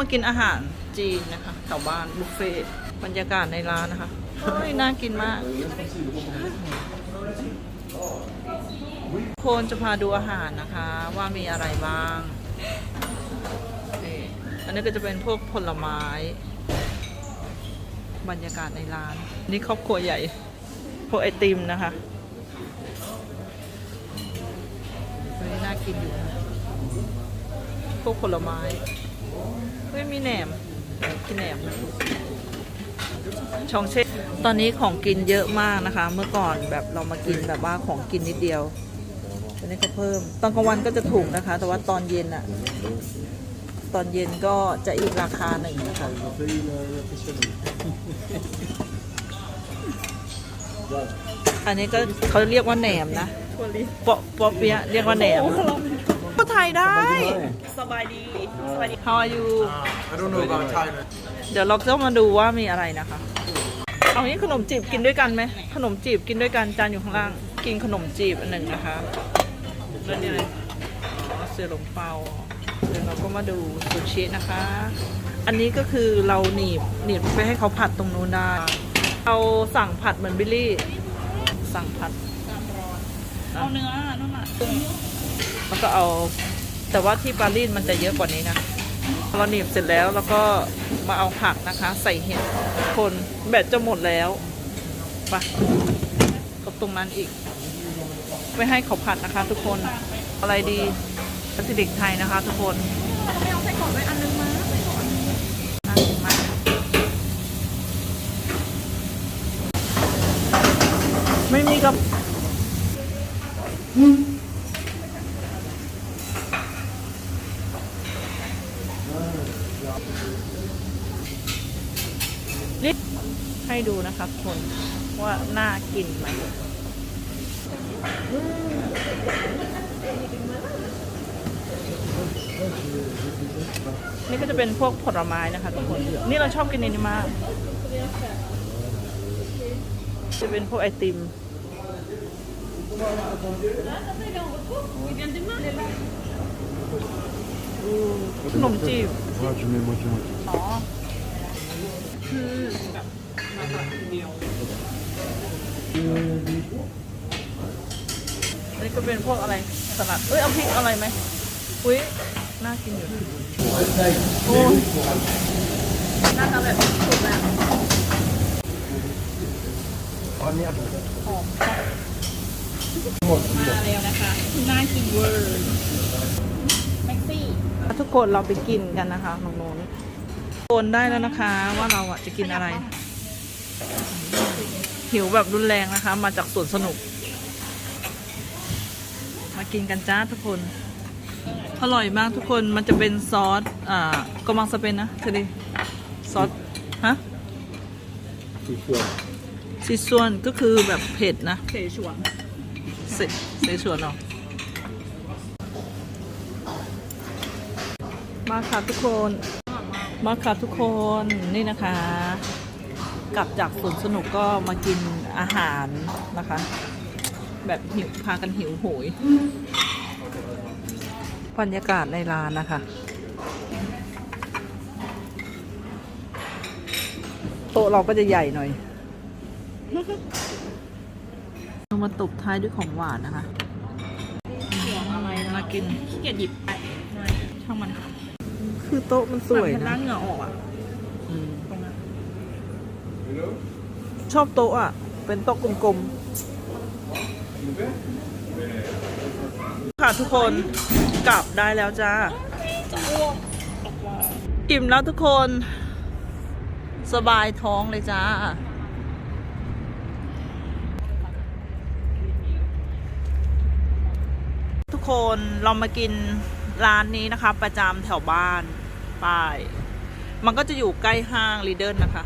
มากินอาหารจีนนะคะแถวบ้านบุฟเฟ่บรรยากาศในร้านนะคะเฮ้ยน่ากินมากโคนจะพาดูอาหารนะคะ ว่ามีอะไรบ้างอันนี้ก็จะเป็นพวกผลไม้ บรรยากาศในร้าน นี่ครอบครัวใหญ่พวกไอติมนะคะนี่น่ากินอยู่ พวกผลไม้ เฮ้ยมีแหนมกินแหนมนะชองเช่ตอนนี้ของกินเยอะมากนะคะ เมื่อก่อนแบบเรามากินแบบว่าของกินนิดเดียวตอนนี้ก็เพิ่ม ตอนกลางวันก็จะถูกนะคะ แต่ว่าตอนเย็นอะตอนเย็นก็จะอีกราคาหนึ่งนะคะอันนี้ก็เขาเรียกว่าแหนมนะปอปอเปียะเรียกว่าแหนม ก็ไทยได้ สบายดี สบายดี How are you I don't know about China. เดี๋ยวเราจะมาดูว่ามีอะไรนะคะ เอางี้ขนมจีบกินด้วยกันไหม ขนมจีบกินด้วยกันจานอยู่ข้างล่าง กินขนมจีบอันหนึ่งนะคะแล้วนี่เลยอ๋อเสือหลงเปาเดี๋ยวเราก็มาดูซูชินะคะ อันนี้ก็คือเราหนีบหนีบไปให้เขาผัดตรงนู้นได้เอาสั่งผัดเหมือนบิลลี่ สั่งผัดเอาเนื้อนั่นน่ะ แล้วก็เอา แต่ว่าที่ปารีสมันจะเยอะกว่านี้นะเราหนีบเสร็จแล้วแล้วก็มาเอาผักนะคะ ใส่เห็ดคนแบตจะหมดแล้วไปก็ตรงนั้นอีกไม่ให้เขาผัดนะคะ ทุกคนอะไรดีวัตถุดิบไทยนะคะ ทุกคนไม่เอาใส่กรอบไว้อันนึงมาใส่กรอบน่ากินมากไม่มีกับ นี่ให้ดูนะคะทุกคนว่าน่ากินไหมนี่ก็จะเป็นพวกผลไม้นะคะทุกคน นี่เราชอบกินนนี้มาก จะเป็นพวกไอติม ขนมจีบ Moi, tu mets moitié-moitié. อ๋อคือแบบอันนี้ก็เป็นพวกอะไรสลัดเอ้ยเอาพริกอะไรไหมอุ้ยน่ากินอยู่โอ้ยน่าจะแบบสุดแล้วหอมมาแล้วนะคะน่ากินเวอร์แม็กซี่ ทุกคนเราไปกินกันนะคะน้องโน้นโอนได้แล้วนะคะ ว่าเราอะจะกินอะไร หิวแบบรุนแรงนะคะ มาจากสวนสนุก มากินกันจ้าทุกคน อร่อยมากทุกคนมันจะเป็นซอสอ่ากมังสเปนนะเธอดิซอสฮะ C'est sûr. ซีส่วนก็คือแบบเผ็ดนะเสฉวนเสเสฉวนเหรอ มาค่ะทุกคน มาค่ะทุกคนนี่นะคะ กลับจากสวนสนุกก็มากินอาหารนะคะ แบบหิวพากันหิวโหยบรรยากาศในร้านนะคะ โต๊ะเราก็จะใหญ่หน่อยเรามาตบท้ายด้วยของหวานนะคะอะไรมากินขี้เกียจหยิบไปช่างมันคื อโต๊ะมันสวยแบบนะล้างเหงื่อออกอะอืมตรงนั้นชอบโต๊ะอะ เป็นโต๊ะกลมๆ ค่ะทุกคนกลับได้แล้วจ้าจะอ้วกอิ่มแล้วทุกคน สบายท้องเลยจ้า ทุกคนเรามากินร้านนี้นะคะ ประจำแถวบ้าน ป้าย มันก็จะอยู่ใกล้ห้างลีเดิลนะคะ